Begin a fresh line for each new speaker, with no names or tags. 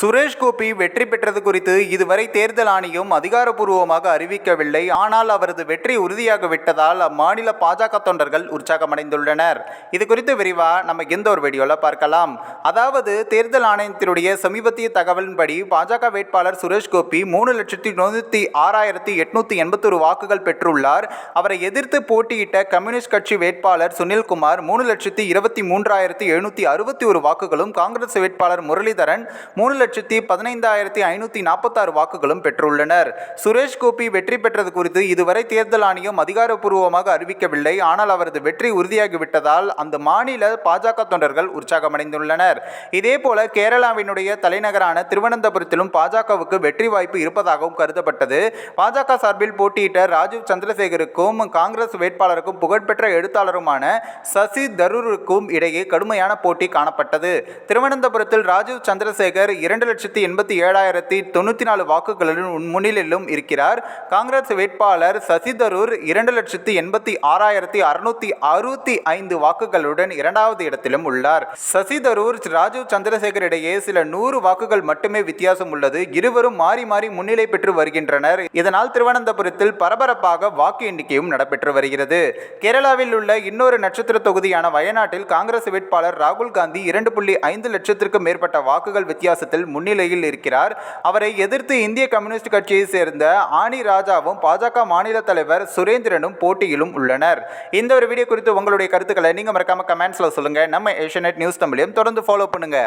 சுரேஷ் கோபி வெற்றி பெற்றது குறித்து இதுவரை தேர்தல் ஆணையம் அதிகாரப்பூர்வமாக அறிவிக்கவில்லை. ஆனால் அவரது வெற்றி உறுதியாகிவிட்டதால் அம்மாநில பாஜக தொண்டர்கள் உற்சாகமடைந்துள்ளனர். இது குறித்து விரிவாக நம்ம இந்த ஒரு வீடியோவில் பார்க்கலாம். அதாவது தேர்தல் ஆணையத்தினுடைய சமீபத்திய தகவலின்படி பாஜக வேட்பாளர் சுரேஷ் கோபி மூணு லட்சத்தி தொண்ணூற்றி ஆறாயிரத்தி எட்நூற்றி எண்பத்தொரு வாக்குகள் பெற்றுள்ளார். அவரை எதிர்த்து போட்டியிட்ட கம்யூனிஸ்ட் கட்சி வேட்பாளர் சுனில்குமார் மூணு லட்சத்தி இருபத்தி மூன்றாயிரத்தி எழுநூற்றி அறுபத்தி ஒரு வாக்குகளும் காங்கிரஸ் வேட்பாளர் முரளிதரன் மூணு லட்சத்தி பதினைந்தாயிரத்தி ஐநூற்றி நாற்பத்தாறு வாக்குகளும் பெற்றுள்ளனர். சுரேஷ் கோபி வெற்றி பெற்றது குறித்து இதுவரை தேர்தல் ஆணையம் அதிகாரப்பூர்வமாக அறிவிக்கவில்லை. ஆனால் அவரது வெற்றி உறுதியாகிவிட்டதால் அந்த மாநில பாஜக தொண்டர்கள் உற்சாகமடைந்துள்ளனர். இதேபோல கேரளாவினுடைய தலைநகரான திருவனந்தபுரத்திலும் பாஜகவுக்கு வெற்றி வாய்ப்பு இருப்பதாகவும் கருதப்பட்டது. பாஜக சார்பில் போட்டியிட்ட ராஜீவ் சந்திரசேகருக்கும் காங்கிரஸ் வேட்பாளருக்கும் புகழ்பெற்ற எழுத்தாளருமான சசி தரூருக்கும் இடையே கடுமையான போட்டி காணப்பட்டது. திருவனந்தபுரத்தில் ராஜீவ் சந்திரசேகர் இரண்டு லட்சத்தி எண்பத்தி ஏழாயிரத்தி தொண்ணூற்றி நாலு வாக்குகளுடன் முன்னிலையிலும் இருக்கிறார். காங்கிரஸ் வேட்பாளர் சசி தரூர் இரண்டு லட்சத்தி எண்பத்தி ஆறாயிரத்தி அறுநூத்தி அறுபத்தி ஐந்து வாக்குகளுடன் இரண்டாவது இடத்திலும் உள்ளார். சசி தரூர் ராஜீவ் சந்திரசேகர் இடையே சில நூறு வாக்குகள் மட்டுமே வித்தியாசம் உள்ளது. இருவரும் மாறி மாறி முன்னிலை பெற்று வருகின்றனர். இதனால் திருவனந்தபுரத்தில் பரபரப்பாக வாக்கு எண்ணிக்கையும் நடைபெற்று வருகிறது. கேரளாவில் உள்ள இன்னொரு நட்சத்திர தொகுதியான வயநாட்டில் காங்கிரஸ் வேட்பாளர் ராகுல் காந்தி இரண்டு புள்ளி ஐந்து லட்சத்திற்கும் மேற்பட்ட வாக்குகள் வித்தியாசத்தில் முன்னிலையில் இருக்கிறார். அவரை எதிர்த்து இந்திய கம்யூனிஸ்ட் கட்சியை சேர்ந்த ஆனி ராஜாவும் பாஜக மாநில தலைவர் சுரேந்திரனும் போட்டியிலும் உள்ளனர். இந்த ஒரு வீடியோ குறித்து உங்களுடைய கருத்துக்களை நீங்க மறக்காம கமெண்ட்ஸ்ல சொல்லுங்க. நம்ம ஏஷியநெட் நியூஸ் தமிழையும் தொடர்ந்து ஃபாலோ பண்ணுங்க.